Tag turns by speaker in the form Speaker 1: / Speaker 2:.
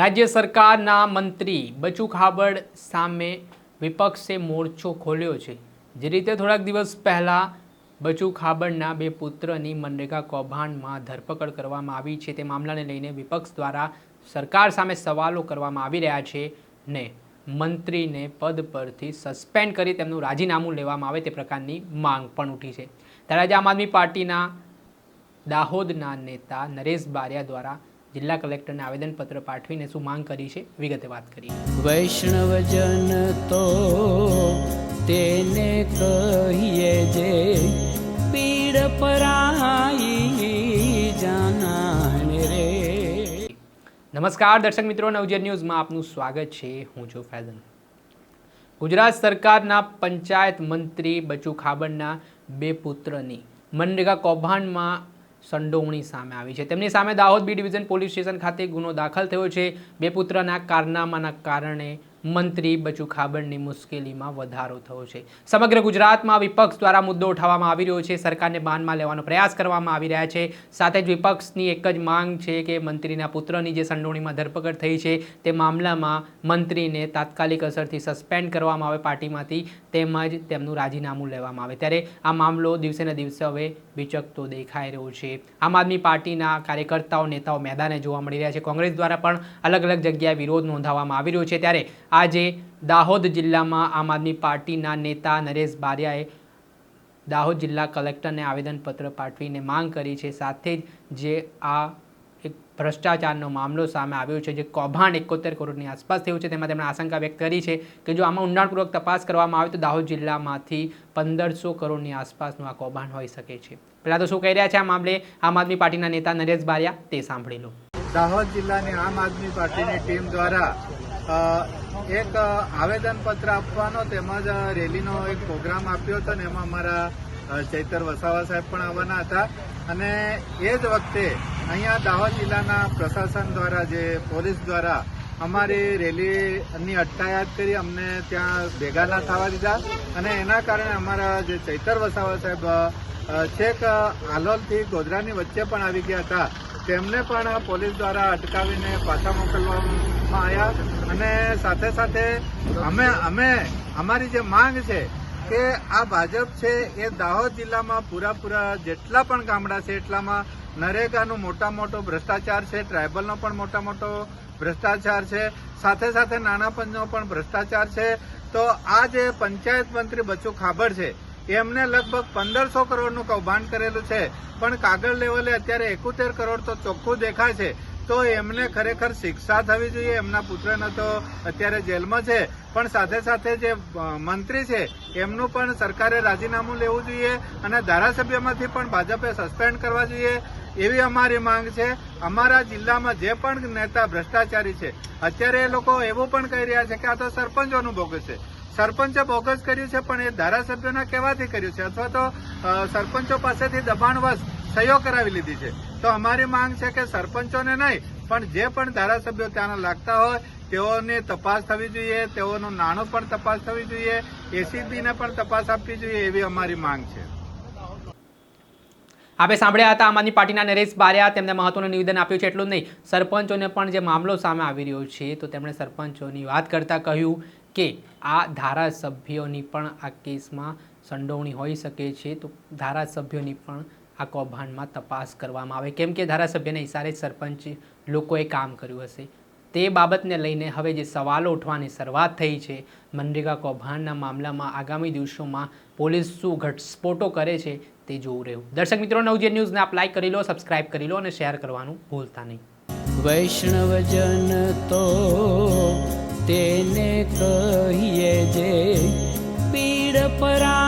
Speaker 1: રાજ્ય સરકારના મંત્રી બચુ ખાબડ સામે વિપક્ષે મોરચો ખોલ્યો છે. જે રીતે થોડાક દિવસ પહેલાં બચુ ખાબડના બે પુત્રની મનરેગા કૌભાંડમાં ધરપકડ કરવામાં આવી છે. તે મામલાને લઈને વિપક્ષ દ્વારા સરકાર સામે સવાલો કરવામાં આવી રહ્યા છે ને મંત્રીને પદ પરથી સસ્પેન્ડ કરી તેમનું રાજીનામું લેવામાં આવે તે પ્રકારની માંગ પણ ઉઠી છે. ત્યારે આજે આમ આદમી પાર્ટીના દાહોદના નેતા નરેશ બારિયા દ્વારા જિલ્લા કલેક્ટરને આવેદનપત્ર પાઠવીને શું માંગ કરી છે વિગતે વાત કરી
Speaker 2: વૈષ્ણવજન તો તેને કહીએ જે પીડ પરાઈ જાનાને રે.
Speaker 1: નમસ્કાર દર્શક મિત્રો નવજર ન્યૂઝમાં આપનું સ્વાગત છે. હું છું ફૈઝન ગુજરાત સરકારના પંચાયત મંત્રી બચુ ખાબડના બે પુત્રની મનરેગા કૌભાંડમાં સંડોવણી સામે આવી છે. તેમની સામે Dahod B division police station ખાતે ગુનો દાખલ થયો છે. બે પુત્રના કારનામાના કારણે મંત્રી, બચુ ખાબડની મુશ્કેલીમાં વધારો થયો છે. સમગ્ર ગુજરાતમાં વિપક્ષ દ્વારા મુદ્દો ઉઠાવવામાં આવી રહ્યો છે. સરકારને બાનમાં લેવાનો પ્રયાસ કરવામાં આવી રહ્યા છે. સાથે જ વિપક્ષની એક જ માંગ છે કે મંત્રીના પુત્રની જે સંડોણીમાં ધરપકડ થઈ છે, તે મામલામાં મંત્રીને તાત્કાલિક અસરથી સસ્પેન્ડ કરવામાં આવે પાર્ટીમાંથી તેમજ તેમનું રાજીનામું લેવામાં આવે. ત્યારે આ મામલો દિવસે ને દિવસે હવે વિચકતો દેખાઈ રહ્યો છે. આમ આદમી પાર્ટીના કાર્યકર્તાઓ, નેતાઓ મેદાને જોવા મળી રહ્યા છે. કોંગ્રેસ દ્વારા પણ અલગ અલગ જગ્યાએ વિરોધ નોંધાવવામાં આવી રહ્યો છે. ત્યારે આજે દાહોદ જિલ્લામાં આમ આદમી પાર્ટીના નેતા નરેશ બારિયાએ દાહોદ જિલ્લા કલેક્ટરને આવેદનપત્ર પાઠવીને માંગ કરી છે. સાથે જ જે આ એક ભ્રષ્ટાચારનો મામલો સામે આવ્યો છે, જે કૌભાંડ એકોતેર કરોડની આસપાસ થયું છે, તેમાં તેમણે આશંકા વ્યક્ત કરી છે કે જો આમાં ઊંડાણપૂર્વક તપાસ કરવામાં આવે તો દાહોદ જિલ્લામાંથી પંદરસો કરોડની આસપાસનું આ કૌભાંડ હોઈ શકે છે. પહેલાં તો શું કહી રહ્યા છે આ મામલે આમ આદમી પાર્ટીના નેતા નરેશ બારિયા? તે સાંભળી લો.
Speaker 3: દાહોદ જિલ્લાની આમ આદમી પાર્ટીની ટીમ દ્વારા એક આવેદનપત્ર આપવાનો, તેમજ રેલીનો એક પ્રોગ્રામ આપ્યો હતો ને એમાં અમારા ચૈતર વસાવા સાહેબ પણ આવવાના હતા. અને એ જ વખતે અહીંયા દાહોદ જિલ્લાના પ્રશાસન દ્વારા જે પોલીસ દ્વારા અમારી રેલીની અટકાયત કરી, અમને ત્યાં ભેગા ના થવા દીધા. અને એના કારણે અમારા જે ચૈતર વસાવા સાહેબ છેક આલોલથી ગોધરાની વચ્ચે પણ આવી ગયા હતા. તેમને પણ પોલીસ દ્વારા અટકાવીને પાછા મોકલવામાં આવ્યા અને સાથે સાથે અમે અમે, અમારી જે માંગ છે કે આ ભાજપ છે એ દાહોદ જિલ્લામાં પૂરાપૂરા જેટલા પણ ગામડા છે એટલામાં નરેગાનું મોટા મોટો ભ્રષ્ટાચાર છે ટ્રાયબલનો પણ મોટા મોટો ભ્રષ્ટાચાર છે, સાથે સાથે નાના પંચનો પણ ભ્રષ્ટાચાર છે. તો આ જે પંચાયત મંત્રી બચ્ચુ ખાબડ છે, એમને લગભગ પંદરસો કરોડનું કૌભાંડ કરેલું છે. પણ કાગળ લેવલે અત્યારે એકોતેર કરોડ તો ચોખ્ખું દેખાય છે. તો એમને ખરેખર શિક્ષા થવી જોઈએ. એમના પુત્રને તો અત્યારે જેલમાં છે. પણ સાથે સાથે જે મંત્રી છે, એમનું પણ સરકારે રાજીનામું લેવું જોઈએ અને ધારાસભ્યમાંથી પણ ભાજપે સસ્પેન્ડ કરવા જોઈએ એવી અમારી માંગ છે. અમારા જિલ્લામાં જે પણ નેતા ભ્રષ્ટાચારી છે, અત્યારે એ લોકો એવું પણ કહી રહ્યા છે કે આ તો સરપંચોનું બોગસ છે. સરપંચે બોગસ કર્યું છે, પણ એ ધારાસભ્યોના કહેવાથી કર્યું છે અથવા તો સરપંચો પાસેથી દબાણવશ સહયોગ કરાવી લીધી છે. તો અમારી માંગ છે કે સરપંચોને નહીં, પણ જે પણ ધારાસભ્યો ત્યાંના લાગતા હોય, તેઓની તપાસ થવી જોઈએ, તેઓનું નાણું પણ તપાસ થવી જોઈએ, એસીબીને પણ તપાસ આપવી જોઈએ એવી અમારી માંગ છે.
Speaker 1: આપણે સાંભળ્યા હતા, આમ આદમી પાર્ટીના નરેશ બારિયા તેમને મહત્વનું નિવેદન આપ્યું છે, એટલું જ નહીં. સરપંચોને પણ જે મામલો સામે આવી રહ્યો છે, તો તેમણે સરપંચોની વાત કરતાં કહ્યું કે આ ધારાસભ્યોની પણ આ કેસમાં સંડોવણી હોઈ શકે છે, તો ધારાસભ્યોની પણ આ કૌભાંડમાં તપાસ કરવામાં આવે. કેમ કે ધારાસભ્યને ઇશારે સરપંચ લોકોએ કામ કર્યું હશે. તે બાબતને લઈને હવે જે સવાલો ઉઠવાની શરૂઆત થઈ છે, મનરેગા કૌભાંડના મામલામાં આગામી દિવસોમાં પોલીસ શું ઘટસ્ફોટો કરે છે તે જોવું રહ્યું. દર્શક મિત્રો નવજે ન્યૂઝને આપ લાઇક કરી લો સબસ્ક્રાઇબ કરી લો અને શેર કરવાનું ભૂલતા નહીં.
Speaker 2: વૈષ્ણવજન તો તેને કહીએ જે પીડ પરા